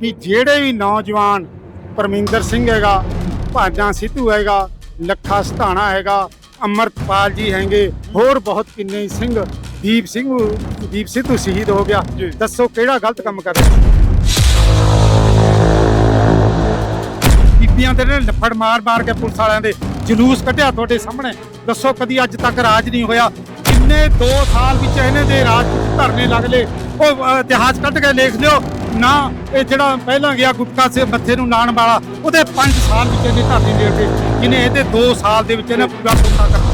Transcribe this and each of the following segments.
ਵੀ ਜਿਹੜੇ ਵੀ ਨੌਜਵਾਨ ਪਰਮਿੰਦਰ ਸਿੰਘ ਹੈਗਾ ਭਾਜਾਂ ਸਿੱਧੂ ਹੈਗਾ ਲੱਖਾ ਸਧਾਣਾ ਹੈਗਾ ਅਮਰਤਪਾਲ ਜੀ ਹੈਗੇ ਹੋਰ ਬਹੁਤ ਕਿੰਨੇ ਸਿੰਘ ਦੀਪ ਸਿੰਘ ਦੀਪ ਸਿੱਧੂ ਸ਼ਹੀਦ ਹੋ ਗਿਆ। ਦੱਸੋ ਕਿਹੜਾ ਗਲਤ ਕੰਮ ਕਰ ਰਿਹਾ? ਬੀਬੀਆਂ ਦੇ ਨੇ ਲੱਫੜ ਮਾਰ ਮਾਰ ਕੇ ਪੁਲਿਸ ਵਾਲਿਆਂ ਦੇ ਜਲੂਸ ਕੱਢਿਆ ਤੁਹਾਡੇ ਸਾਹਮਣੇ। ਦੱਸੋ ਕਦੀ ਅੱਜ ਤੱਕ ਰਾਜ ਨਹੀਂ ਹੋਇਆ। ਕਿੰਨੇ 2 ਸਾਲ ਵਿੱਚ ਇਹਨੇ ਦੇ ਰਾਜ ਧਰਨੇ ਲੱਗ ਲਏ। ਉਹ ਇਤਿਹਾਸ ਕੱਢ ਕੇ ਲਿਖ ਲਿਓ। ਨਾ, ਇਹ ਜਿਹੜਾ ਪਹਿਲਾਂ ਗਿਆ ਗੁਟਕਾ ਸੇ, ਮੱਥੇ ਨੂੰ ਲਾਣ ਵਾਲਾ, ਉਹਦੇ 5 ਸਾਲ ਵਿੱਚ ਇਹਨੇ ਧਰਨੇ ਦੇ ਉੱਤੇ ਜਿਹਨੇ ਇਹਦੇ 2 ਸਾਲ ਦੇ ਵਿੱਚ ਇਹਨੇ ਪੂਰਾ ਪੂਰਾ ਕਰ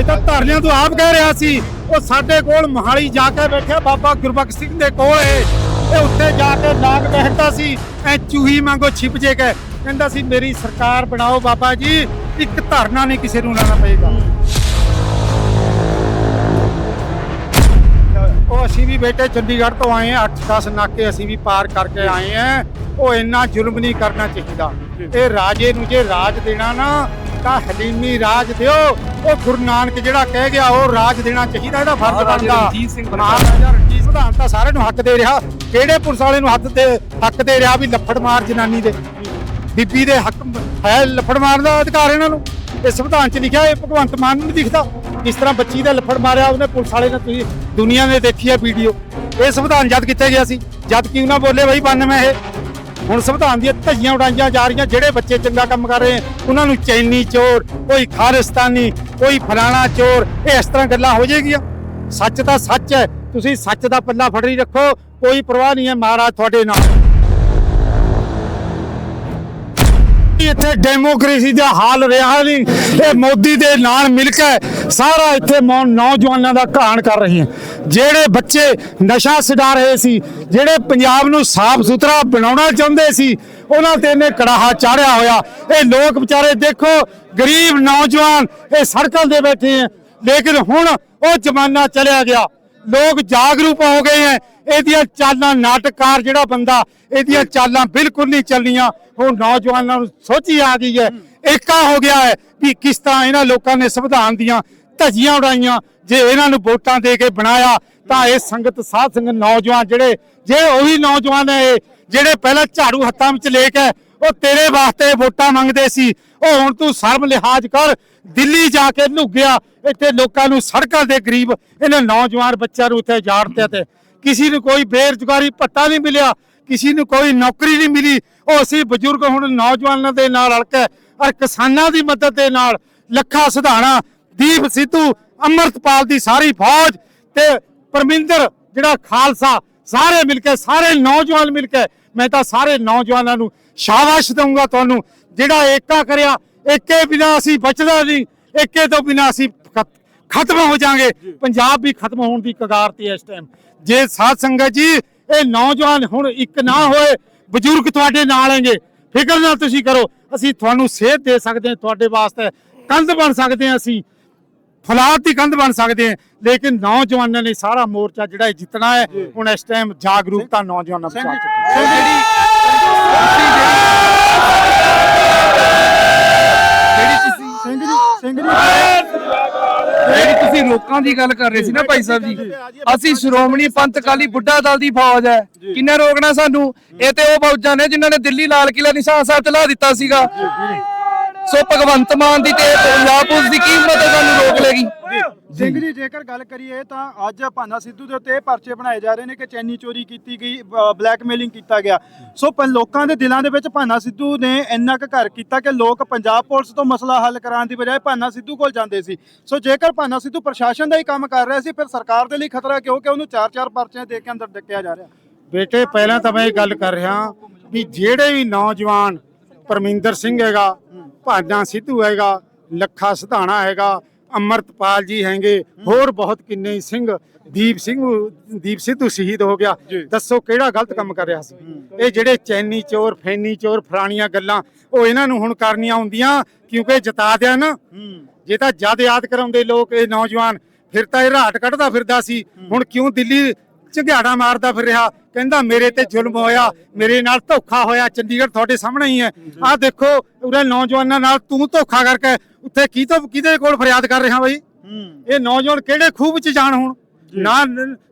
ਇਹ ਤਾਂ ਧਰਨਿਆਂ ਤੋਂ ਆਪ ਕਹਿ ਰਿਹਾ ਸੀ, ਉਹ ਸਾਡੇ ਕੋਲ ਮਹਾਲੀ ਜਾ ਕੇ ਬੈਠਿਆ, ਬਾਬਾ ਗੁਰਬਖਸ਼ ਸਿੰਘ ਦੇ ਕੋਲ ਇਹ ਇਹ ਉੱਤੇ ਜਾ ਕੇ ਲਾਗ ਬੈਠਦਾ ਸੀ, ਐ ਚੂਹੀ ਮੰਗੋ ਛਿਪ ਜੇ ਕੇ, ਕਹਿੰਦਾ ਸੀ, ਮੇਰੀ ਸਰਕਾਰ ਬਣਾਓ ਬਾਬਾ ਜੀ, ਇੱਕ ਧਰਨਾ ਨਹੀਂ ਕਿਸੇ ਨੂੰ ਲਾਣਾ ਪਏਗਾ। ਉਹ ਅਸੀਂ ਵੀ ਬੇਟੇ ਚੰਡੀਗੜ੍ਹ ਤੋਂ ਆਏ ਆ 8-10 ਨਾਕੇ ਅਸੀਂ ਵੀ ਪਾਰ ਕਰਕੇ ਆਏ ਆ ਉਹ ਇੰਨਾ ਜ਼ੁਲਮ ਨਹੀਂ ਕਰਨਾ ਚਾਹੀਦਾ। ਇਹ ਰਾਜੇ ਨੂੰ ਜੇ ਰਾਜ ਦੇਣਾ ਨਾ ਤਾਂ ਹਲੀਮੀ ਰਾਜ ਦਿਓ। ਉਹ ਗੁਰੂ ਨਾਨਕ ਜਿਹੜਾ ਕਹਿ ਗਿਆ ਉਹ ਰਾਜ ਦੇਣਾ ਚਾਹੀਦਾ ਇਹਦਾ ਫਰਜ਼ ਬਣਦਾ। ਮਹਾਰਾਜਾ ਰਣਜੀਤ ਤਾਂ ਸਾਰਿਆਂ ਨੂੰ ਹੱਕ ਦੇ ਰਿਹਾ। ਕਿਹੜੇ ਪੁਲਿਸ ਵਾਲੇ ਨੂੰ ਹੱਥ ਤੇ ਹੱਕ ਦੇ ਰਿਹਾ ਵੀ ਲੱਫੜ ਮਾਰ ਜਨਾਨੀ ਦੇ? ਬੀਬੀ ਦੇ ਹੱਕ ਹੈ ਲੱਫੜ ਮਾਰਨ ਦਾ ਅਧਿਕਾਰ ਇਹਨਾਂ ਨੂੰ। ਇਹ ਸੰਵਿਧਾਨ 'ਚ ਲਿਖਿਆ ਇਹ ਭਗਵੰਤ ਮਾਨ ਨੂੰ ਦਿਖਦਾ। ਜਿਸ ਤਰ੍ਹਾਂ ਬੱਚੀ ਦਾ ਲਫੜ ਮਾਰਿਆ, ਉਹਨੇ ਪੁਲਿਸ ਵਾਲੇ ਨੇ ਤੁਸੀਂ ਦੁਨੀਆ ਨੇ ਦੇਖੀ ਹੈ ਵੀਡੀਓ ਇਹ ਸੰਵਿਧਾਨ ਜਦ ਕਿੱਥੇ ਗਿਆ ਸੀ, ਜਦ ਕਿ ਉਹਨਾਂ ਬੋਲੇ ਬਈ 92 ਇਹ। ਹੁਣ ਸੰਵਿਧਾਨ ਦੀਆਂ ਧੱਜੀਆਂ ਉਡਾਈਆਂ ਜਾ ਰਹੀਆਂ, ਜਿਹੜੇ ਬੱਚੇ ਚੰਗਾ ਕੰਮ ਕਰ ਰਹੇ ਉਹਨਾਂ ਨੂੰ ਚੈਨੀ ਚੋਰ, ਕੋਈ ਖਾਲਿਸਤਾਨੀ, ਕੋਈ ਫਲਾਣਾ ਚੋਰ, ਇਹ ਇਸ ਤਰ੍ਹਾਂ ਗੱਲਾਂ ਹੋ ਜਾਏਗੀਆਂ। ਸੱਚ ਤਾਂ ਸੱਚ ਹੈ, ਤੁਸੀਂ ਸੱਚ ਦਾ ਪੱਲਾ ਫੜਰੀ ਰੱਖੋ, ਕੋਈ ਪਰਵਾਹ ਨਹੀਂ ਹੈ ਮਹਾਰਾਜ ਤੁਹਾਡੇ ਨਾਲ। ਇੱਥੇ ਡੈਮੋਕ੍ਰੇਸੀ ਦਾ ਹਾਲ ਰਿਹਾ ਨਹੀਂ। ਇਹ ਮੋਦੀ ਦੇ ਨਾਲ ਮਿਲ ਕੇ ਸਾਰਾ ਇੱਥੇ ਨੌਜਵਾਨਾਂ ਦਾ ਘਾਣ ਕਰ ਰਹੀ ਹੈ ਜਿਹੜੇ ਬੱਚੇ ਨਸ਼ਾ ਛਡਾ ਰਹੇ ਸੀ, ਜਿਹੜੇ ਪੰਜਾਬ ਨੂੰ ਸਾਫ਼ ਸੁਥਰਾ ਬਣਾਉਣਾ ਚਾਹੁੰਦੇ ਸੀ, ਉਹਨਾਂ ਤੇ ਇਹਨੇ ਕੜਾਹਾ ਚਾੜਿਆ ਹੋਇਆ। ਇਹ ਲੋਕ ਵਿਚਾਰੇ ਦੇਖੋ, ਗਰੀਬ ਨੌਜਵਾਨ ਇਹ ਸੜਕਾਂ ਤੇ ਬੈਠੇ ਹੈ ਲੇਕਿਨ ਹੁਣ ਉਹ ਜ਼ਮਾਨਾ ਚਲਿਆ ਗਿਆ। ਲੋਕ ਜਾਗਰੂਕ ਹੋ ਗਏ ਹੈ। ਇਹਦੀਆਂ ਚਾਲਾਂ ਨਾਟਕਕਾਰ ਜਿਹੜਾ ਬੰਦਾ ਇਹਦੀਆਂ ਚਾਲਾਂ ਬਿਲਕੁਲ ਨਹੀਂ ਚੱਲੀਆਂ ਉਹ ਨੌਜਵਾਨਾਂ ਨੂੰ ਸੋਚੀ ਆ ਗਈ ਹੈ। ਏਕਾ ਹੋ ਗਿਆ ਹੈ ਵੀ ਕਿਸ ਤਰ੍ਹਾਂ ਇਹਨਾਂ ਲੋਕਾਂ ਨੇ ਸੰਵਿਧਾਨ ਦੀਆਂ ਧੱਜੀਆਂ ਉਡਾਈਆਂ। ਜੇ ਇਹਨਾਂ ਨੂੰ ਵੋਟਾਂ ਦੇ ਕੇ ਬਣਾਇਆ ਤਾਂ ਇਹ ਸੰਗਤ ਸਾਧ ਸੰਗਤ ਨੌਜਵਾਨ ਜਿਹੜੇ ਜੇ ਉਹੀ ਨੌਜਵਾਨ ਹੈ ਇਹ, ਜਿਹੜੇ ਪਹਿਲਾਂ ਝਾੜੂ ਹੱਥਾਂ ਵਿੱਚ ਲੈ ਕੇ ਉਹ ਤੇਰੇ ਵਾਸਤੇ ਵੋਟਾਂ ਮੰਗਦੇ ਸੀ। ਉਹ ਹੁਣ ਤੂੰ ਸਰਬ ਲਿਹਾਜ਼ ਕਰ ਦਿੱਲੀ ਜਾ ਕੇ ਲੁੱਗਿਆ ਇੱਥੇ ਲੋਕਾਂ ਨੂੰ ਸੜਕਾਂ ਦੇ ਗਰੀਬ ਇਹਨਾਂ ਨੌਜਵਾਨ ਬੱਚਿਆਂ ਨੂੰ ਉੱਥੇ ਜਾੜਤੇ ਤੇ। ਕਿਸੇ ਨੂੰ ਕੋਈ ਬੇਰੁਜ਼ਗਾਰੀ ਭੱਤਾ ਨਹੀਂ ਮਿਲਿਆ, ਕਿਸੇ ਨੂੰ ਕੋਈ ਨੌਕਰੀ ਨਹੀਂ ਮਿਲੀ। ਉਹ ਅਸੀਂ ਬਜ਼ੁਰਗ ਹੁਣ ਨੌਜਵਾਨਾਂ ਦੇ ਨਾਲ ਰਲ ਕੇ ਔਰ ਕਿਸਾਨਾਂ ਦੀ ਮਦਦ ਦੇ ਨਾਲ ਲੱਖਾ ਸਿਧਾਣਾ ਦੀਪ ਸਿੱਧੂ, ਅਮਰਤਪਾਲ ਦੀ ਸਾਰੀ ਫੌਜ ਤੇ ਪਰਮਿੰਦਰ, ਜਿਹੜਾ ਖਾਲਸਾ, ਸਾਰੇ ਮਿਲ ਕੇ, ਸਾਰੇ ਨੌਜਵਾਨ ਮਿਲ ਕੇ, ਮੈਂ ਤਾਂ ਸਾਰੇ ਨੌਜਵਾਨਾਂ ਨੂੰ ਸ਼ਾਬਾਸ਼ ਦਊਂਗਾ ਤੁਹਾਨੂੰ। ਜਿਹੜਾ ਏਕਾ ਕਰਿਆ ਏਕੇ ਬਿਨਾ ਅਸੀਂ ਬਚਦਾ ਨਹੀਂ ਏਕੇ ਤੋਂ ਬਿਨਾ ਅਸੀਂ ਖਤ- ਖਤਮ ਹੋ ਜਾਾਂਗੇ ਪੰਜਾਬ ਵੀ ਖਤਮ ਹੋਣ ਦੀ ਕਗਾਰ ਤੇ ਇਸ ਟਾਈਮ ਜੇ ਸਾਧ ਸੰਗਤ ਜੀ ਇਹ ਨੌਜਵਾਨ ਹੁਣ ਇੱਕ ਨਾ ਹੋਏ ਬਜ਼ੁਰਗ ਤੁਹਾਡੇ ਨਾਲ ਹੈਗੇ ਫਿਕਰ ਨਾ ਤੁਸੀਂ ਕਰੋ ਅਸੀਂ ਤੁਹਾਨੂੰ ਸੇਧ ਦੇ ਸਕਦੇ ਹਾਂ ਤੁਹਾਡੇ ਵਾਸਤੇ ਕੰਧ ਬਣ ਸਕਦੇ ਹਾਂ ਅਸੀਂ। ਫਲਾਦ ਦੀ ਕੰਧ ਬਣ ਸਕਦੇ ਹਾਂ ਲੇਕਿਨ ਨੌਜਵਾਨਾਂ ਨੇ ਸਾਰਾ ਮੋਰਚਾ ਜਿਹੜਾ ਜਿੱਤਣਾ ਹੈ ਹੁਣ ਇਸ ਟਾਈਮ ਜਾਗਰੂਕਤਾ ਨੌਜਵਾਨਾਂ ਚੁੱਕੀ ਹੈ। ਸਿੰਘ ਜੀ ਜਿਹੜੀ ਤੁਸੀਂ ਲੋਕਾਂ ਦੀ ਗੱਲ ਕਰ ਰਹੇ ਸੀ ਨਾ ਭਾਈ ਸਾਹਿਬ ਜੀ ਅਸੀਂ ਸ਼੍ਰੋਮਣੀ ਪੰਥ ਅਕਾਲੀ ਬੁੱਢਾ ਦਲ ਦੀ ਫੌਜ ਹੈ। ਕਿੰਨੇ ਰੋਕਣਾ ਸਾਨੂੰ? ਇਹ ਤੇ ਉਹ ਫੌਜਾਂ ਨੇ ਜਿਨ੍ਹਾਂ ਨੇ ਦਿੱਲੀ ਲਾਲ ਕਿਲਾ ਨਿਸ਼ਾਨ ਸਾਹਿਬ ਚਲਾ ਦਿੱਤਾ ਸੀਗਾ। ਸੋ ਭਗਵੰਤ ਮਾਨ ਦੀ ਤੇ ਪੰਜਾਬ ਪੁਲਿਸ ਦੀ ਕੀ ਹੈ ਸਾਨੂੰ ਰੋਕ ਲੇਗੀ ਸਿੰਘ ਜੀ ਜੇਕਰ ਗੱਲ ਕਰੀਏ ਤਾਂ ਅੱਜ ਭਾਨਾ ਸਿੱਧੂ ਦੇ ਉੱਤੇ ਇਹ ਪਰਚੇ ਬਣਾਏ ਜਾ ਰਹੇ ਨੇ ਕਿ ਚੈਨੀ ਚੋਰੀ ਕੀਤੀ ਗਈ ਬਲੈਕਮੇਲਿੰਗ ਕੀਤਾ ਗਿਆ। ਸੋ ਲੋਕਾਂ ਦੇ ਦਿਲਾਂ ਦੇ ਵਿੱਚ ਭਾਨਾ ਸਿੱਧੂ ਨੇ ਇੰਨਾ ਕੁ ਘਰ ਕੀਤਾ ਕਿ ਲੋਕ ਪੰਜਾਬ ਪੁਲਿਸ ਤੋਂ ਮਸਲਾ ਹੱਲ ਕਰਾਉਣ ਦੀ ਬਜਾਏ ਭਾਨਾ ਸਿੱਧੂ ਕੋਲ ਜਾਂਦੇ ਸੀ। ਸੋ ਜੇਕਰ ਭਾਨਾ ਸਿੱਧੂ ਪ੍ਰਸ਼ਾਸਨ ਦਾ ਹੀ ਕੰਮ ਕਰ ਰਿਹਾ ਸੀ ਫਿਰ ਸਰਕਾਰ ਦੇ ਲਈ ਖਤਰਾ ਕਿਉਂ ਕਿ ਉਹਨੂੰ ਚਾਰ-ਚਾਰ ਪਰਚੇ ਦੇ ਕੇ ਅੰਦਰ ਡੱਕਿਆ ਜਾ ਰਿਹਾ? ਬੇਟੇ ਪਹਿਲਾਂ ਤਾਂ ਮੈਂ ਇਹ ਗੱਲ ਕਰ ਰਿਹਾ ਵੀ ਜਿਹੜੇ ਵੀ ਨੌਜਵਾਨ ਪਰਮਿੰਦਰ ਸਿੰਘ ਹੈਗਾ ਭਾਜਾਂ ਸਿੱਧੂ ਹੈਗਾ ਲੱਖਾ ਸਧਾਣਾ ਹੈਗਾ ਅਮਰਤਪਾਲ ਜੀ ਹੈਗੇ ਹੋਰ ਬਹੁਤ ਕਿੰਨੇ ਸਿੰਘ ਦੀਪ ਸਿੰਘ ਦੀਪ ਸਿੱਧੂ ਸ਼ਹੀਦ ਹੋ ਗਿਆ। ਦੱਸੋ ਕਿਹੜਾ ਗਲਤ ਕੰਮ ਕਰ ਰਿਹਾ ਸੀ? ਇਹ ਜਿਹੜੇ ਚੈਨੀ ਚੋਰ ਫੈਨੀ ਚੋਰ ਫਲਾਣੀਆਂ ਗੱਲਾਂ ਉਹ ਇਹਨਾਂ ਨੂੰ ਹੁਣ ਕਰਨੀਆਂ ਹੁੰਦੀਆਂ ਕਿਉਂਕਿ ਜਿਤਾ ਦਿਆ ਨਾ। ਜੇ ਤਾਂ ਜਦ ਯਾਦ ਕਰਾਉਂਦੇ ਲੋਕ ਇਹ ਨੌਜਵਾਨ ਫਿਰ ਤਾਂ ਇਹ ਰਾਟ ਕੱਢਦਾ ਫਿਰਦਾ ਸੀ। ਹੁਣ ਕਿਉਂ ਦਿੱਲੀ ਝੰਗਾੜਾ ਮਾਰਦਾ ਫਿਰ ਰਿਹਾ। ਕਹਿੰਦਾ ਮੇਰੇ ਤੇ ਜ਼ੁਲਮ ਹੋਇਆ ਮੇਰੇ ਨਾਲ ਧੋਖਾ ਹੋਇਆ ਚੰਡੀਗੜ੍ਹ ਤੁਹਾਡੇ ਸਾਹਮਣੇ ਹੀ ਹੈ। ਆਹ ਦੇਖੋ ਉਰੇ ਨੌਜਵਾਨਾਂ ਨਾਲ ਤੂੰ ਧੋਖਾ ਕਰਕੇ ਉੱਥੇ ਕੀ ਤੋਂ ਕਿਹਦੇ ਕੋਲ ਫਰਿਆਦ ਕਰ ਰਿਹਾ ਬਾਈ? ਇਹ ਨੌਜਵਾਨ ਕਿਹੜੇ ਖੂਬ ਚ ਜਾਣ ਹੁਣ? ਨਾ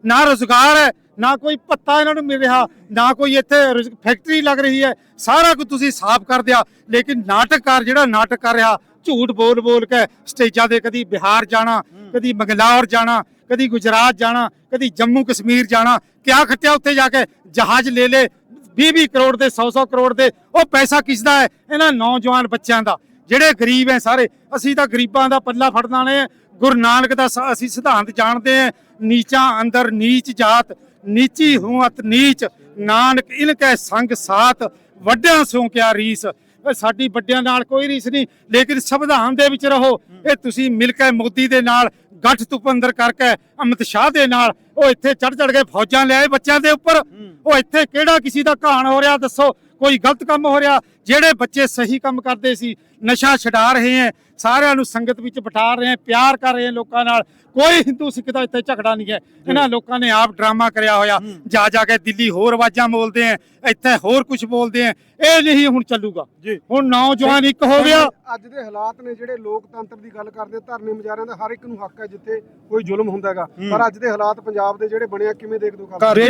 ਨਾ ਰੋਜ਼ਗਾਰ ਹੈ ਨਾ ਕੋਈ ਭੱਤਾ ਇਹਨਾਂ ਨੂੰ ਮਿਲ ਰਿਹਾ ਨਾ ਕੋਈ ਇੱਥੇ ਫੈਕਟਰੀ ਲੱਗ ਰਹੀ ਹੈ। ਸਾਰਾ ਕੁਝ ਤੁਸੀਂ ਸਾਫ਼ ਕਰ ਦਿਆ। ਲੇਕਿਨ ਨਾਟਕਕਾਰ ਜਿਹੜਾ ਨਾਟਕ ਕਰ ਰਿਹਾ ਝੂਠ ਬੋਲ ਬੋਲ ਕੇ ਸਟੇਜਾਂ ਦੇ ਕਦੀ ਬਿਹਾਰ ਜਾਣਾ ਕਦੀ ਮੰਗਲੌਰ ਜਾਣਾ ਕਦੀ ਗੁਜਰਾਤ ਜਾਣਾ, ਕਦੀ ਜੰਮੂ ਕਸ਼ਮੀਰ ਜਾਣਾ, ਕਿਆ ਖੱਟਿਆ ਉੱਥੇ ਜਾ ਕੇ ਜਹਾਜ਼ ਲੈ ਲੇ 20-20 ਕਰੋੜ ਦੇ 100-100 ਕਰੋੜ ਦੇ, ਉਹ ਪੈਸਾ ਕਿਸਦਾ ਹੈ? ਇਹਨਾਂ ਨੌਜਵਾਨ ਬੱਚਿਆਂ ਦਾ, ਜਿਹੜੇ ਗਰੀਬ ਹੈ ਸਾਰੇ, ਅਸੀਂ ਤਾਂ ਗਰੀਬਾਂ ਦਾ ਪੱਲਾ ਫੜਨਾ ਨੇ ਗੁਰੂ ਨਾਨਕ ਦਾ ਸ- ਅਸੀਂ ਸਿਧਾਂਤ ਜਾਣਦੇ ਹਾਂ, ਨੀਚਾਂ ਅੰਦਰ ਨੀਚ ਜਾਤ, ਨੀਚੀ ਹੂਅਤ ਨੀਚ, ਨਾਨਕ ਇਨਕੈ ਸੰਗ ਸਾਥ ਵੱਡਿਆਂ ਸੋਂ ਕਿਆ ਰੀਸ। ਸਾਡੀ ਵੱਡਿਆਂ ਨਾਲ ਕੋਈ ਰੀਸ ਨਹੀਂ, ਲੇਕਿਨ ਸੰਵਿਧਾਨ ਦੇ ਵਿੱਚ ਰਹੋ। ਇਹ ਤੁਸੀਂ ਮਿਲ ਕੇ ਮੋਦੀ ਦੇ ਨਾਲ ਗੱਠ ਤੁਪੰਦਰ ਕਰਕੇ ਅਮਿਤ ਸ਼ਾਹ ਦੇ ਨਾਲ ਉਹ ਇੱਥੇ ਚੜ ਚੜ ਕੇ ਫੌਜਾਂ ਲਿਆਏ ਬੱਚਿਆਂ ਦੇ ਉੱਪਰ। ਉਹ ਇੱਥੇ ਕਿਹੜਾ ਕਿਸੇ ਦਾ ਘਾਣ ਹੋ ਰਿਹਾ? ਦੱਸੋ, ਕੋਈ ਗਲਤ ਕੰਮ ਹੋ ਰਿਹਾ? ਜਿਹੜੇ ਬੱਚੇ ਸਹੀ ਕੰਮ ਕਰਦੇ ਸੀ, ਨਸ਼ਾ ਛਡਾ ਰਹੇ ਹੈ ਸਾਰਿਆਂ ਨੂੰ ਸੰਗਤ ਵਿੱਚ ਬਿਠਾ ਰਹੇ ਹੈ ਪਿਆਰ ਕਰ ਰਹੇ ਹੈ ਲੋਕਾਂ ਨਾਲ। ਕੋਈ ਹਿੰਦੂ ਸਿੱਖ ਦਾ ਇੱਥੇ ਝਗੜਾ ਨਹੀਂ ਹੈ। ਇਹਨਾਂ ਲੋਕਾਂ ਨੇ ਆਪ ਡਰਾਮਾ ਕਰਿਆ ਹੋਇਆ। ਜਾ ਜਾ ਕੇ ਦਿੱਲੀ ਹੋਰ ਆਵਾਜ਼ਾਂ ਬੋਲਦੇ ਹੈ ਇੱਥੇ ਹੋਰ ਕੁਝ ਬੋਲਦੇ ਹੈ। ਇਹ ਨਹੀਂ ਹੁਣ ਚੱਲੂਗਾ। ਹੁਣ ਨੌਜਵਾਨ ਇੱਕ ਹੋ ਗਿਆ। ਅੱਜ ਦੇ ਹਾਲਾਤ ਨੇ ਜਿਹੜੇ ਲੋਕਤੰਤਰ ਦੀ ਗੱਲ ਕਰਦੇ ਧਰਨੇ ਮੁਜ਼ਾਹਰਿਆਂ ਦਾ ਹਰ ਇੱਕ ਨੂੰ ਹੱਕ ਹੈ ਜਿੱਥੇ ਕੋਈ ਜ਼ੁਲਮ ਹੁੰਦਾ ਹੈਗਾ। ਪਰ ਅੱਜ ਦੇ ਹਾਲਾਤ ਪੰਜਾਬ ਦੇ ਜਿਹੜੇ ਬਣਿਆ ਕਿਵੇਂ ਘਰ ਦੇ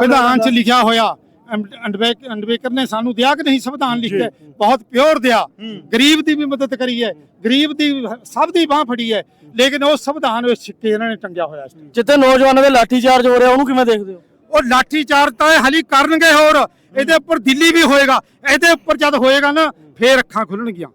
ਵਿਧਾਨ ਚ। ਲਿਖਿਆ ਹੋਇਆ। ਅੰਡਵੇਕਰ ਨੇ ਸਾਨੂੰ ਦਿਆ ਕਿ ਨਹੀਂ? ਸੰਵਿਧਾਨ ਲਿਖ ਕੇ ਬਹੁਤ ਪਿਓਰ ਦਿਆ। ਗਰੀਬ ਦੀ ਵੀ ਮਦਦ ਕਰੀ ਹੈ। ਗਰੀਬ ਦੀ ਸਭ ਦੀ ਬਾਹ ਫੜੀ ਹੈ। ਲੇਕਿਨ ਉਹ ਸੰਵਿਧਾਨ ਵਿੱਚ ਸਿੱਕੇ ਇਹਨਾਂ ਨੇ ਟੰਗਿਆ ਹੋਇਆ ਜਿੱਥੇ ਨੌਜਵਾਨਾਂ ਦੇ ਲਾਠੀ ਚਾਰਜ ਹੋ ਰਿਹਾ ਉਹਨੂੰ ਕਿਵੇਂ ਦੇਖਦੇ ਹੋ? ਉਹ ਲਾਠੀ ਚਾਰਜ ਤਾਂ ਇਹ ਹਲੀ ਕਰਨਗੇ ਹੋਰ। ਇਹਦੇ ਉੱਪਰ ਦਿੱਲੀ ਵੀ ਹੋਏਗਾ। ਇਹਦੇ ਉੱਪਰ ਜਦ ਹੋਏਗਾ ਨਾ ਫੇਰ ਅੱਖਾਂ ਖੁੱਲਣਗੀਆਂ।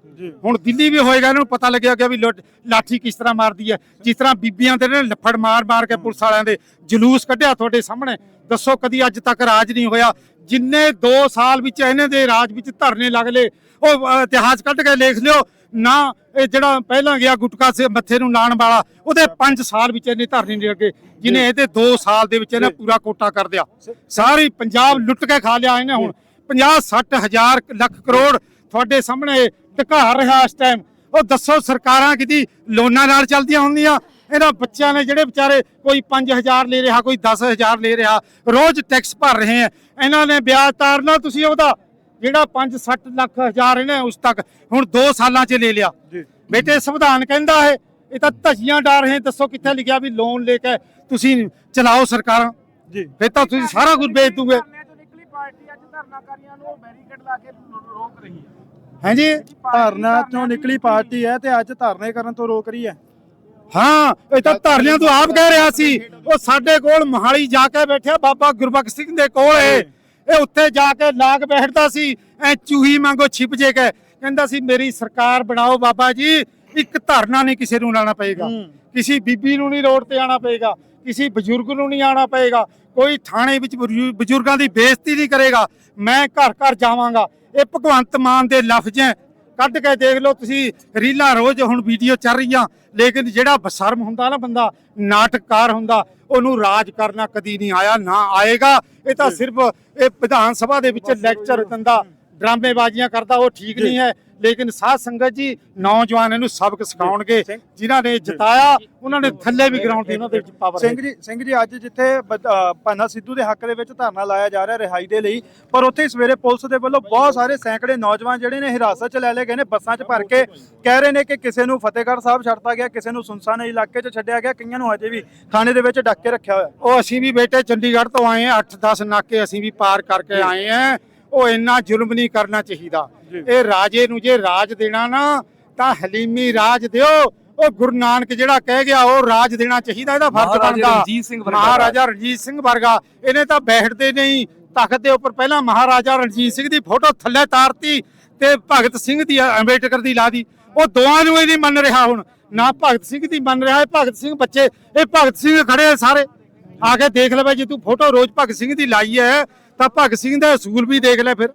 ਹੁਣ ਦਿੱਲੀ ਵੀ ਹੋਏਗਾ ਇਹਨਾਂ ਨੂੰ ਪਤਾ ਲੱਗਿਆ ਕਿ ਵੀ ਲਾਠੀ ਕਿਸ ਤਰ੍ਹਾਂ ਮਾਰਦੀ ਹੈ। ਜਿਸ ਤਰ੍ਹਾਂ ਬੀਬੀਆਂ ਦੇ ਨੇ ਲੱਫੜ ਮਾਰ ਮਾਰ ਕੇ ਪੁਲਿਸ ਵਾਲਿਆਂ ਦੇ ਜਲੂਸ ਕੱਢਿਆ ਤੁਹਾਡੇ ਸਾਹਮਣੇ। ਦੱਸੋ ਕਦੀ ਅੱਜ ਤੱਕ ਰਾਜ ਨਹੀਂ ਹੋਇਆ। ਜਿੰਨੇ 2 ਸਾਲ ਵਿੱਚ ਇਹਨੇ ਦੇ ਰਾਜ ਵਿੱਚ ਧਰਨੇ ਲੱਗ ਲਏ ਉਹ ਇਤਿਹਾਸ ਕੱਢ ਕੇ ਲਿਖ ਲਿਓ। ਨਾ ਇਹ ਜਿਹੜਾ ਪਹਿਲਾਂ ਗਿਆ ਗੁਟਕਾ ਸੇ ਮੱਥੇ ਨੂੰ ਲਾਣ ਵਾਲਾ ਉਹਦੇ 5 ਸਾਲ ਵਿੱਚ ਇਹਨੇ ਧਰਨੇ ਨਹੀਂ ਲੱਗੇ ਜਿਹਨੇ ਇਹਦੇ 2 ਸਾਲ ਦੇ ਵਿੱਚ ਇਹਨੇ ਪੂਰਾ ਕੋਟਾ ਕਰ ਦਿਆ। ਸਾਰੀ ਪੰਜਾਬ ਲੁੱਟ ਕੇ ਖਾ ਲਿਆ ਇਹਨੇ ਹੁਣ। 50 60 ਹਜ਼ਾਰ ਲੱਖ ਕਰੋੜ ਤੁਹਾਡੇ ਸਾਹਮਣੇ ਟਕਾ ਰਿਹਾ ਇਸ ਟਾਈਮ ਉਹ ਦੱਸੋ ਸਰਕਾਰਾਂ ਕਿਦੀ ਲੋਨਾਂ ਨਾਲ ਚੱਲਦੀਆਂ ਹੁੰਦੀਆਂ? ਇਹਨਾਂ ਬੱਚਿਆਂ ਨੇ ਜਿਹੜੇ ਵਿਚਾਰੇ ਕੋਈ 5000 ਲੈ ਰਿਹਾ ਕੋਈ 10000 ਲੈ ਰਿਹਾ ਰੋਜ਼ ਟੈਕਸ ਭਰ ਰਹੇ ਹੈ ਇਹਨਾਂ ਨੇ ਵਿਆਜ ਤਾਰਨਾ ਤੁਸੀਂ ਉਹਦਾ। ਜਿਹੜਾ 5 60 ਲੱਖ ਹਜ਼ਾਰ ਇਹਨੇ ਉਸ ਤੱਕ ਹੁਣ 2 ਸਾਲਾਂ 'ਚ ਲੈ ਲਿਆ। ਬੇਟੇ ਸੰਵਿਧਾਨ ਕਹਿੰਦਾ ਹੈ ਇਹ ਤਾਂ ਧੱਜੀਆਂ ਡਾਰ ਰਹੇ ਦੱਸੋ ਕਿੱਥੇ ਲਿਖਿਆ ਵੀ ਲੋਨ ਲੈ ਕੇ ਤੁਸੀਂ ਚਲਾਓ ਸਰਕਾਰਾਂ? ਜੀ। ਫਿਰ ਤਾਂ ਤੁਸੀਂ ਸਾਰਾ ਕੁਝ ਵੇਚ ਦੂਗੇ। ਨਿਕਲੀ ਪਾਰਟੀ ਅੱਜ ਧਰਨਾਕਾਰੀਆਂ ਨੂੰ ਬੈਰੀਕੇਡ ਲਾ ਕੇ ਰੋਕ ਰਹੀ ਹੈ। ਹਾਂਜੀ ਧਰਨਾ ਤੋਂ ਨਿਕਲੀ ਪਾਰਟੀ ਹੈ ਤੇ ਅੱਜ ਧਰਨੇ ਕਰਨ ਤੋਂ ਰੋਕ ਰਹੀ ਹੈ। ਹਾਂ ਇਹ ਤਾਂ ਧਰਨਿਆਂ ਤੋਂ ਆਪ ਕਹਿ ਰਿਹਾ ਸੀ ਉਹ ਸਾਡੇ ਕੋਲ ਮਹਾਲੀ ਜਾ ਕੇ ਬੈਠਿਆ ਬਾਬਾ ਗੁਰਬਖਸ਼ ਸਿੰਘ ਦੇ ਕੋਲ ਇਹ ਉੱਥੇ ਜਾ ਕੇ ਲਾਗ ਬੈਠਦਾ ਸੀ ਐ ਚੂਹੀ ਵਾਂਗੋ ਛਿਪ ਜੇ ਕੇ। ਕਹਿੰਦਾ ਸੀ ਮੇਰੀ ਸਰਕਾਰ ਬਣਾਓ ਬਾਬਾ ਜੀ ਇੱਕ ਧਰਨਾ ਨਹੀਂ ਕਿਸੇ ਨੂੰ ਲਾਣਾ ਪਏਗਾ। ਕਿਸੇ ਬੀਬੀ ਨੂੰ ਨਹੀਂ ਰੋਡ ਤੇ ਆਣਾ ਪਏਗਾ ਕਿਸੇ ਬਜ਼ੁਰਗ ਨੂੰ ਨਹੀਂ ਆਣਾ ਪਏਗਾ। ਕੋਈ ਥਾਣੇ ਵਿੱਚ ਬਜ਼ੁ- ਬਜ਼ੁਰਗਾਂ ਦੀ ਬੇਇੱਜ਼ਤੀ ਨਹੀਂ ਕਰੇਗਾ। ਮੈਂ ਘਰ ਘਰ ਜਾਵਾਂਗਾ। ਇਹ ਭਗਵੰਤ ਮਾਨ ਦੇ ਲਫ਼ਜ਼ ਹੈ। ਕੱਢ ਕੇ ਦੇਖ ਲਓ ਤੁਸੀਂ ਰੀਲਾਂ ਰੋਜ਼ ਹੁਣ ਵੀਡੀਓ ਚੱਲ ਰਹੀਆਂ। ਲੇਕਿਨ ਜਿਹੜਾ ਬਸ਼ਰਮ ਹੁੰਦਾ ਨਾ ਬੰਦਾ ਨਾਟਕਕਾਰ ਹੁੰਦਾ ਉਹਨੂੰ ਰਾਜ ਕਰਨਾ ਕਦੀ ਨਹੀਂ ਆਇਆ ਨਾ ਆਏਗਾ। ਇਹ ਤਾਂ ਸਿਰਫ ਇਹ ਵਿਧਾਨ ਸਭਾ ਦੇ ਵਿੱਚ ਲੈਕਚਰ ਦਿੰਦਾ ਡਰਾਮੇਬਾਜ਼ੀਆਂ ਕਰਦਾ ਉਹ ਠੀਕ ਨਹੀਂ ਹੈ। ਲੇਕਿਨ ਸਾਧ ਸੰਗਤ ਜੀ ਨੌਜਵਾਨ ਇਹਨੂੰ ਸਬਕ ਸਿਖਾਉਣਗੇ ਜਿਨ੍ਹਾਂ ਨੇ ਜਿਤਾਇਆ ਉਹਨਾਂ ਨੇ ਥੱਲੇ ਵੀ ਗਰਾਊਂਡ ਦੀ ਉਹਨਾਂ ਦੇ ਵਿੱਚ ਪਾਵਰ ਸਿੰਘ ਜੀ ਸਿੰਘ ਜੀ ਅੱਜ ਜਿੱਥੇ ਭਾਨਾ ਸਿੱਧੂ ਦੇ ਹੱਕ ਦੇ ਵਿੱਚ ਧਰਨਾ ਲਾਇਆ ਜਾ ਰਿਹਾ ਰਿਹਾਈ ਦੇ ਲਈ ਪਰ ਉੱਥੇ ਸਵੇਰੇ ਪੁਲਿਸ ਦੇ ਵੱਲੋਂ ਬਹੁਤ ਸਾਰੇ ਸੈਂਕੜੇ ਨੌਜਵਾਨ ਜਿਹੜੇ ਨੇ ਹਿਰਾਸਤ 'ਚ ਲੈ ਲਏ ਗਏ ਨੇ ਬੱਸਾਂ 'ਚ ਭਰ ਕੇ। ਕਹਿ ਰਹੇ ਨੇ ਕਿ ਕਿਸੇ ਨੂੰ ਫਤਿਹਗੜ੍ਹ ਸਾਹਿਬ ਛੱਡਤਾ ਗਿਆ ਕਿਸੇ ਨੂੰ ਸੁਨਸਾਨ ਇਲਾਕੇ 'ਚ ਛੱਡਿਆ ਗਿਆ ਕਈਆਂ ਨੂੰ ਹਜੇ ਵੀ ਥਾਣੇ ਦੇ ਵਿੱਚ ਡੱਕ ਕੇ ਰੱਖਿਆ ਹੋਇਆ। ਉਹ ਅਸੀਂ ਵੀ ਬੇਟੇ ਚੰਡੀਗੜ੍ਹ ਤੋਂ ਆਏ ਆ 8-10 ਨਾਕੇ ਅਸੀਂ ਵੀ ਪਾਰ ਕਰਕੇ ਆਏ ਆ ਉਹ ਇੰਨਾ ਜ਼ੁਲਮ ਨਹੀਂ ਕਰਨਾ ਚਾਹੀਦਾ। ਇਹ ਰਾਜੇ ਨੂੰ ਜੇ ਰਾਜ ਦੇਣਾ ਨਾ ਤਾਂ ਹਲੀਮੀ ਰਾਜ ਦਿਓ। ਉਹ ਗੁਰੂ ਨਾਨਕ ਜਿਹੜਾ ਕਹਿ ਗਿਆ ਉਹ ਰਾਜ ਦੇਣਾ ਚਾਹੀਦਾ ਇਹਦਾ ਫਰਜ਼ ਬਣਦਾ। ਮਹਾਰਾਜਾ ਰਣਜੀਤ ਸਿੰਘ ਵਰਗਾ। ਇਹਨੇ ਤਾਂ ਬੈਠਦੇ ਨਹੀਂ ਤਖਤ ਦੇ ਉੱਪਰ। ਪਹਿਲਾਂ ਮਹਾਰਾਜਾ ਰਣਜੀਤ ਸਿੰਘ ਦੀ ਫੋਟੋ ਥੱਲੇ ਤਾਰਤੀ ਤੇ ਭਗਤ ਸਿੰਘ ਦੀ ਅੰਬੇਡਕਰ ਦੀ ਲਾ ਦੀ। ਉਹ ਦੋਵਾਂ ਨੂੰ ਇਹ ਨਹੀਂ ਮੰਨ ਰਿਹਾ ਹੁਣ। ਨਾ ਭਗਤ ਸਿੰਘ ਦੀ ਮੰਨ ਰਿਹਾ ਇਹ ਭਗਤ ਸਿੰਘ ਬੱਚੇ ਇਹ ਭਗਤ ਸਿੰਘ ਖੜੇ ਆ ਸਾਰੇ। ਆ ਕੇ ਦੇਖ ਲੈ ਬਈ ਜੇ ਤੂੰ ਫੋਟੋ ਰੋਜ਼ ਭਗਤ ਸਿੰਘ ਦੀ ਲਾਈ ਹੈ ਤਾਂ ਭਗਤ ਸਿੰਘ ਦਾ ਅਸੂਲ ਵੀ ਦੇਖ ਲੈ ਫਿਰ।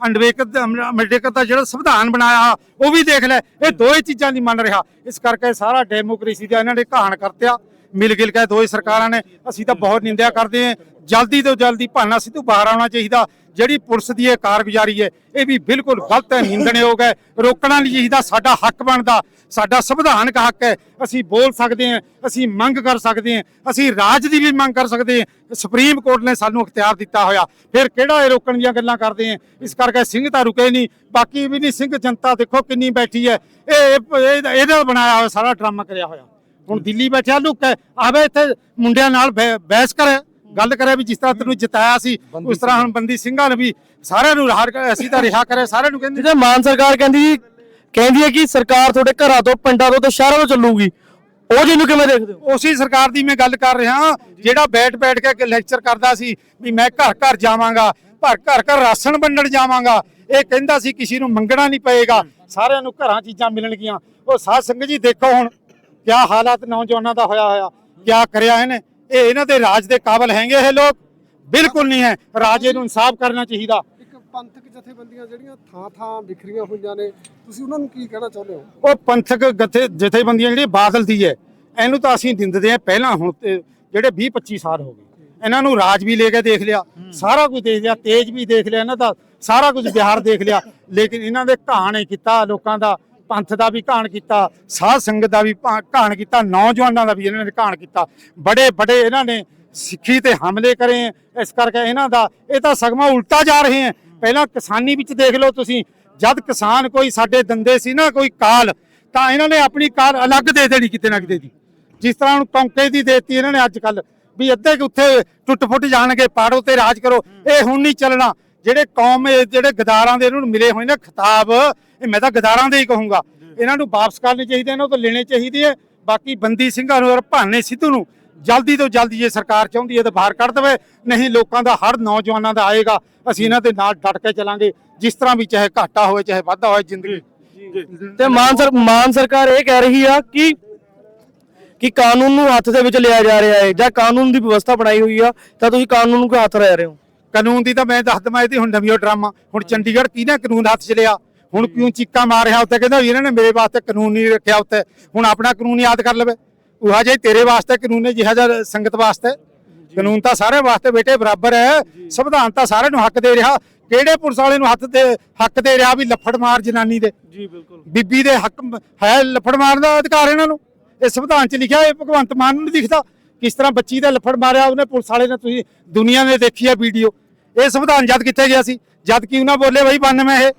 ਅੰਬੇਡਕਰ ਦਾ ਅੰਬੇਡਕਰ ਦਾ ਜਿਹੜਾ ਸੰਵਿਧਾਨ ਬਣਾਇਆ, ਉਹ ਵੀ ਦੇਖ ਲੈ। ਇਹ ਦੋਏ ਚੀਜ਼ਾਂ ਨਹੀਂ ਮੰਨ ਰਿਹਾ। ਇਸ ਕਰਕੇ ਸਾਰਾ ਡੈਮੋਕ੍ਰੇਸੀ ਦਾ ਇਹਨਾਂ ਨੇ ਕਹਾਣ ਕਰਤਿਆ। ਮਿਲ ਗਿਲ ਕੇ ਦੋਏ ਸਰਕਾਰਾਂ ਨੇ। ਅਸੀਂ ਤਾਂ ਬਹੁਤ ਨਿੰਦਿਆ ਕਰਦੇ ਹਾਂ। ਜਲਦੀ ਤੋਂ ਜਲਦੀ ਭਾਨਾ ਸਿੱਧੂ ਬਾਹਰ ਆਉਣਾ ਚਾਹੀਦਾ। ਜਿਹੜੀ ਪੁਲਿਸ ਦੀ ਇਹ ਕਾਰਗੁਜ਼ਾਰੀ ਹੈ, ਇਹ ਵੀ ਬਿਲਕੁਲ ਗਲਤ ਹੈ, ਨਿੰਦਣਯੋਗ ਹੈ। ਰੋਕਣਾ ਨਹੀਂ ਚਾਹੀਦਾ। ਸਾਡਾ ਹੱਕ ਬਣਦਾ। ਸਾਡਾ ਸੰਵਿਧਾਨਕ ਹੱਕ ਹੈ। ਅਸੀਂ ਬੋਲ ਸਕਦੇ ਹਾਂ, ਅਸੀਂ ਮੰਗ ਕਰ ਸਕਦੇ ਹਾਂ, ਅਸੀਂ ਰਾਜ ਦੀ ਵੀ ਮੰਗ ਕਰ ਸਕਦੇ ਹਾਂ। ਸੁਪਰੀਮ ਕੋਰਟ ਨੇ ਸਾਨੂੰ ਅਖਤਿਆਰ ਦਿੱਤਾ ਹੋਇਆ। ਫਿਰ ਕਿਹੜਾ ਇਹ ਰੋਕਣ ਦੀਆਂ ਗੱਲਾਂ ਕਰਦੇ ਹਾਂ? ਇਸ ਕਰਕੇ ਸਿੰਘ ਤਾਂ ਰੁਕੇ ਨਹੀਂ। ਬਾਕੀ ਵੀ ਨਹੀਂ, ਸਿੰਘ ਜਨਤਾ ਦੇਖੋ ਕਿੰਨੀ ਬੈਠੀ ਹੈ। ਇਹ- ਇਹ- ਇਹਦਾ ਬਣਾਇਆ ਹੋਇਆ ਸਾਰਾ ਡਰਾਮਾ ਕਰਿਆ ਹੋਇਆ। ਹੁਣ ਦਿੱਲੀ ਬੈਠਿਆ ਲੁੱਕ ਹੈ ਆਵੇ ਇੱਥੇ ਮੁੰਡਿਆਂ ਨਾਲ ਬਹਿ- ਬਹਿਸ ਕਰ ਗੱਲ ਕਰਿਆ ਵੀ ਜਿਸ ਤਰ੍ਹਾਂ ਤੈਨੂੰ ਜਿਤਾਇਆ ਸੀ ਉਸ ਤਰ੍ਹਾਂ ਹੁਣ ਬੰਦੀ ਸਿੰਘਾਂ ਨੇ ਵੀ ਸਾਰਿਆਂ ਨੂੰ ਰਿਹਾ ਕਰ- ਅਸੀਂ ਤਾਂ ਰਿਹਾ ਕਰਿਆ ਸਾਰਿਆਂ ਨੂੰ ਕਹਿੰਦੇ ਜਿਹਦੇ ਮਾਨ ਸਰਕਾਰ ਕਹਿੰਦੀ ਜੀ ਕਹਿੰਦੀ ਹੈ ਕਿ ਸਰਕਾਰ ਤੁਹਾਡੇ ਘਰਾਂ ਤੋਂ ਪਿੰਡਾਂ ਤੋਂ ਤੇ ਸ਼ਹਿਰਾਂ ਤੋਂ ਚੱਲੂਗੀ ਉਹ ਜਿਹਨੂੰ ਕਿਵੇਂ ਦੇਖਦੇ ਹੋ? ਉਸੇ ਸਰਕਾਰ ਦੀ ਮੈਂ ਗੱਲ ਕਰ ਰਿਹਾ ਜਿਹੜਾ ਬੈਠ ਬੈਠ ਕੇ ਲੈਕਚਰ ਕਰਦਾ ਸੀ ਵੀ ਮੈਂ ਘਰ ਘਰ ਜਾਵਾਂਗਾ ਪਰ ਘਰ ਘਰ ਰਾਸ਼ਨ ਵੰਡਣ ਜਾਵਾਂਗਾ ਇਹ ਕਹਿੰਦਾ ਸੀ ਕਿਸੇ ਨੂੰ ਮੰਗਣਾ ਨਹੀਂ ਪਏਗਾ। ਸਾਰਿਆਂ ਨੂੰ ਘਰਾਂ ਚੀਜ਼ਾਂ ਮਿਲਣਗੀਆਂ। ਉਹ ਸਾਧ ਸੰਗਤ ਜੀ ਦੇਖੋ ਹੁਣ ਕਿਆ ਹਾਲਾਤ ਨੌਜਵਾਨਾਂ ਦਾ ਹੋਇਆ ਹੋਇਆ? ਕਿਆ ਕਰਿਆ ਇਹਨੇ? ਇਹ ਇਹਨਾਂ ਦੇ ਰਾਜ ਦੇ ਕਾਬਲ ਹੈਗੇ ਇਹ ਲੋਕ? ਬਿਲਕੁਲ ਨਹੀਂ ਹੈ। ਰਾਜੇ ਨੂੰ ਇਨਸਾਫ ਕਰਨਾ ਚਾਹੀਦਾ। ਇੱਕ ਪੰਥਕ ਜਥੇਬੰਦੀਆਂ ਜਿਹੜੀਆਂ ਥਾਂ ਥਾਂ ਵਿਖਰੀਆਂ ਹੋਈਆਂ ਨੇ ਤੁਸੀਂ ਉਹਨਾਂ ਨੂੰ ਕੀ ਕਹਿਣਾ ਚਾਹੁੰਦੇ ਹੋ? ਉਹ ਪੰਥਕ ਗਥੇ ਜਥੇਬੰਦੀਆਂ ਜਿਹੜੀਆਂ ਬਾਦਲ ਦੀ ਹੈ ਇਹਨੂੰ ਤਾਂ ਅਸੀਂ ਦਿੰਦੇ ਆ ਪਹਿਲਾਂ ਹੁਣ ਤੇ ਜਿਹੜੇ 20 25 ਸਾਲ ਹੋ ਗਏ। ਇਹਨਾਂ ਨੂੰ ਰਾਜ ਵੀ ਲੈ ਕੇ ਦੇਖ ਲਿਆ ਸਾਰਾ ਕੁਝ ਦੇਖ ਲਿਆ ਤੇਜ ਵੀ ਦੇਖ ਲਿਆ ਇਹਨਾਂ ਦਾ ਸਾਰਾ ਕੁਝ ਬਿਹਾਰ ਦੇਖ ਲਿਆ। ਲੇਕਿਨ ਇਹਨਾਂ ਦੇ ਘਾਣ ਕੀਤਾ ਲੋਕਾਂ ਦਾ ਪੰਥ ਦਾ ਵੀ ਘਾਣ ਕੀਤਾ, ਸਾਧ ਸੰਗਤ ਦਾ ਵੀ ਭਾ- ਘਾਣ ਕੀਤਾ, ਨੌਜਵਾਨਾਂ ਦਾ ਵੀ ਇਹਨਾਂ ਨੇ ਘਾਣ ਕੀਤਾ। ਬੜੇ ਬੜੇ ਇਹਨਾਂ ਨੇ ਸਿੱਖੀ ਤੇ ਹਮਲੇ ਕਰੇ ਇਸ ਕਰਕੇ ਇਹਨਾਂ ਦਾ, ਇਹ ਤਾਂ ਸਗਮਾ ਉਲਟਾ ਜਾ ਰਹੇ ਹੈ। ਪਹਿਲਾਂ ਕਿਸਾਨੀ ਵਿੱਚ ਦੇਖ ਲਓ ਤੁਸੀਂ, ਜਦ ਕਿਸਾਨ ਕੋਈ ਸਾਡੇ ਦੰਦੇ ਸੀ ਨਾ, ਕੋਈ ਕਾਲ, ਤਾਂ ਇਹਨਾਂ ਨੇ ਆਪਣੀ ਕਾਰ ਅਲੱਗ ਦੇ ਦੇਣੀ ਕਿਤੇ ਨਾ ਕਿਤੇ ਦੀ। ਜਿਸ ਤਰ੍ਹਾਂ ਹੁਣ ਕੌਂਕੇ ਦੀ ਦੇਤੀ ਇਹਨਾਂ ਨੇ ਅੱਜ ਕੱਲ ਵੀ ਅੱਧੇ ਕੁ ਉੱਥੇ ਟੁੱਟ ਫੁੱਟ ਜਾਣਗੇ, ਪਾੜੋ ਤੇ ਰਾਜ ਕਰੋ, ਇਹ ਹੁਣ ਨਹੀਂ ਚੱਲਣਾ। ਜਿਹੜੇ ਕੌਮ ਜਿਹੜੇ ਗਦਾਰਾਂ ਦੇ, ਇਹਨਾਂ ਨੂੰ ਮਿਲੇ ਹੋਏ ਨੇ ਖਿਤਾਬ ਇਹ ਮੈਂ ਤਾਂ ਗਦਾਰਾਂ ਦੇ ਹੀ ਕਹੂੰਗਾ। ਇਹਨਾਂ ਨੂੰ ਵਾਪਸ ਕਰਨੇ ਚਾਹੀਦੇ ਇਹਨਾਂ ਤੋਂ ਲੈਣੇ ਚਾਹੀਦੇ ਆ। ਬਾਕੀ ਬੰਦੀ ਸਿੰਘਾਂ ਨੂੰ ਔਰ ਭਾਨੇ ਸਿੱਧੂ ਨੂੰ ਜਲਦੀ ਤੋਂ ਜਲਦੀ ਜੇ ਸਰਕਾਰ ਚਾਹੁੰਦੀ ਹੈ ਤਾਂ ਬਾਹਰ ਕੱਢ ਦੇਵੇ ਨਹੀਂ ਲੋਕਾਂ ਦਾ ਹੜ ਨੌਜਵਾਨਾਂ ਦਾ ਆਏਗਾ ਅਸੀਂ ਇਹਨਾਂ ਦੇ ਨਾਲ ਡਟ ਕੇ ਚੱਲਾਂਗੇ। ਜਿਸ ਤਰ੍ਹਾਂ ਵੀ ਚਾਹੇ ਘਾਟਾ ਹੋਵੇ ਚਾਹੇ ਵਾਧਾ ਹੋਵੇ ਜ਼ਿੰਦਗੀ। ਤੇ ਮਾਨ ਸਰ ਮਾਨ ਸਰਕਾਰ ਇਹ ਕਹਿ ਰਹੀ ਆ ਕਿ ਕਿ ਕਾਨੂੰਨ ਨੂੰ ਹੱਥ ਦੇ ਵਿੱਚ ਲਿਆ ਜਾ ਰਿਹਾ ਹੈ। ਜਾਂ ਕਾਨੂੰਨ ਦੀ ਵਿਵਸਥਾ ਬਣਾਈ ਹੋਈ ਆ ਤਾਂ ਤੁਸੀਂ ਕਾਨੂੰਨ ਨੂੰ ਕਿਉਂ ਹੱਥ ਰਹਿ ਰਹੇ ਹੋ? ਕਾਨੂੰਨ ਦੀ ਤਾਂ ਮੈਂ ਦੱਸ ਦਵਾਂ ਇਹਦੀ ਹੁਣ ਨਵੀਂ ਡਰਾਮਾ। ਹੁਣ ਚੰਡੀਗੜ੍ਹ ਕਿਹਨੇ ਕਾਨੂੰਨ ਹੱਥ 'ਚ ਲਿਆ? ਹੁਣ ਕਿਉਂ ਚੀਕਾਂ ਮਾਰ ਰਿਹਾ ਉੱਤੇ ਕਹਿੰਦਾ ਵੀ ਇਹਨਾਂ ਨੇ ਮੇਰੇ ਵਾਸਤੇ ਕਾਨੂੰਨ ਨਹੀਂ ਰੱਖਿਆ ਉੱਤੇ ਹੁਣ ਆਪਣਾ ਕਾਨੂੰਨ ਯਾਦ ਕਰ ਲਵੇ। ਉਹ ਜੇ ਤੇਰੇ ਵਾਸਤੇ ਕਾਨੂੰਨ ਹੈ ਜਿਹਾ ਜਿਹਾ ਸੰਗਤ ਵਾਸਤੇ। ਕਾਨੂੰਨ ਤਾਂ ਸਾਰੇ ਵਾਸਤੇ ਬੇਟੇ ਬਰਾਬਰ ਹੈ। ਸੰਵਿਧਾਨ ਤਾਂ ਸਾਰਿਆਂ ਨੂੰ ਹੱਕ ਦੇ ਰਿਹਾ। ਕਿਹੜੇ ਪੁਲਿਸ ਵਾਲੇ ਨੂੰ ਹੱਥ ਦੇ ਹੱਕ ਦੇ ਰਿਹਾ ਵੀ ਲੱਫੜ ਮਾਰ ਜਨਾਨੀ ਦੇ? ਜੀ ਬਿਲਕੁਲ। ਬੀਬੀ ਦੇ ਹੱਕ ਹੈ ਲੱਫੜ ਮਾਰਨ ਦਾ ਅਧਿਕਾਰ ਇਹਨਾਂ ਨੂੰ? ਇਹ ਸੰਵਿਧਾਨ 'ਚ ਲਿਖਿਆ ਇਹ ਭਗਵੰਤ ਮਾਨ ਨੂੰ ਨਹੀਂ ਦਿਖਦਾ। ਕਿਸ ਤਰ੍ਹਾਂ ਬੱਚੀ ਦਾ ਲੱਫੜ ਮਾਰਿਆ ਉਹਨੇ ਪੁਲਿਸ ਵਾਲੇ ਨੇ ਤੁਸੀਂ ਦੁਨੀਆ ਨੇ ਦੇਖੀ ਆ ਵੀਡੀਓ। ਇਹ ਸੰਵਿਧਾਨ ਜਦ ਕਿੱਥੇ ਗਿਆ ਸੀ? ਜਦ ਕੀ ਉਹਨਾਂ ਬੋਲੇ ਬਈ 92 ਇਹ।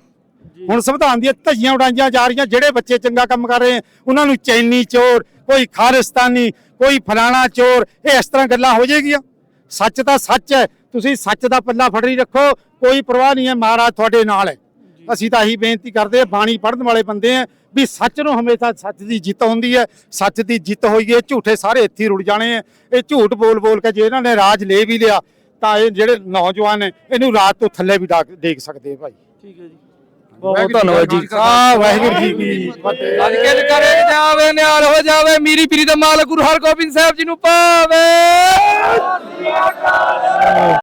ਹੁਣ ਸੰਵਿਧਾਨ ਦੀਆਂ ਧੱਜੀਆਂ ਉਡਾਈਆਂ ਜਾ ਰਹੀਆਂ ਜਿਹੜੇ ਬੱਚੇ ਚੰਗਾ ਕੰਮ ਕਰ ਰਹੇ ਉਹਨਾਂ ਨੂੰ ਚੈਨੀ ਚੋਰ ਕੋਈ ਖਾਲਿਸਤਾਨੀ ਕੋਈ ਫਲਾਣਾ ਚੋਰ ਇਹ ਇਸ ਤਰ੍ਹਾਂ ਗੱਲਾਂ ਹੋ ਜਾਏਗੀਆਂ। ਸੱਚ ਤਾਂ ਸੱਚ ਹੈ ਤੁਸੀਂ ਸੱਚ ਦਾ ਪੱਲਾ ਫੜੀ ਰੱਖੋ ਕੋਈ ਪਰਵਾਹ ਨਹੀਂ ਹੈ ਮਹਾਰਾਜ ਤੁਹਾਡੇ ਨਾਲ ਹੈ। ਅਸੀਂ ਤਾਂ ਇਹੀ ਬੇਨਤੀ ਕਰਦੇ ਬਾਣੀ ਪੜ੍ਹਨ ਵਾਲੇ ਬੰਦੇ ਆ ਵੀ ਸੱਚ ਨੂੰ ਹਮੇਸ਼ਾ ਸੱਚ ਦੀ ਜਿੱਤ ਹੁੰਦੀ ਹੈ ਸੱਚ ਦੀ ਜਿੱਤ ਹੋਈ ਹੈ ਝੂਠੇ ਸਾਰੇ ਇੱਥੇ ਰੁੜ ਜਾਣੇ ਆ ਇਹ ਝੂਠ ਬੋਲ ਬੋਲ ਕੇ ਜੇ ਇਹਨਾਂ ਨੇ ਰਾਜ ਲੈ ਵੀ ਲਿਆ ਤਾਂ ਇਹ ਜਿਹੜੇ ਨੌਜਵਾਨ ਨੇ ਇਹਨੂੰ ਰਾਤ ਤੋਂ ਥੱਲੇ ਵੀ ਦੇਖ ਸਕਦੇ ਆ ਭਾਈ। ਠੀਕ ਹੈ ਜੀ। ਬਹੁਤ ਧੰਨਵਾਦ ਜੀ। ਆ ਵਾਹਿਗੁਰੂ ਜੀ ਕੀ ਫਤਿਹ। ਅੱਜ ਕੇ ਕਰੇ ਜਾਵੇ ਨਿਹਾਲ ਹੋ ਜਾਵੇ ਮੀਰੀ ਪੀਰੀ ਦਾ ਮਾਲਕ ਗੁਰੂ ਹਰਗੋਬਿੰਦ ਸਾਹਿਬ ਜੀ ਨੂੰ ਪਾਵੇ।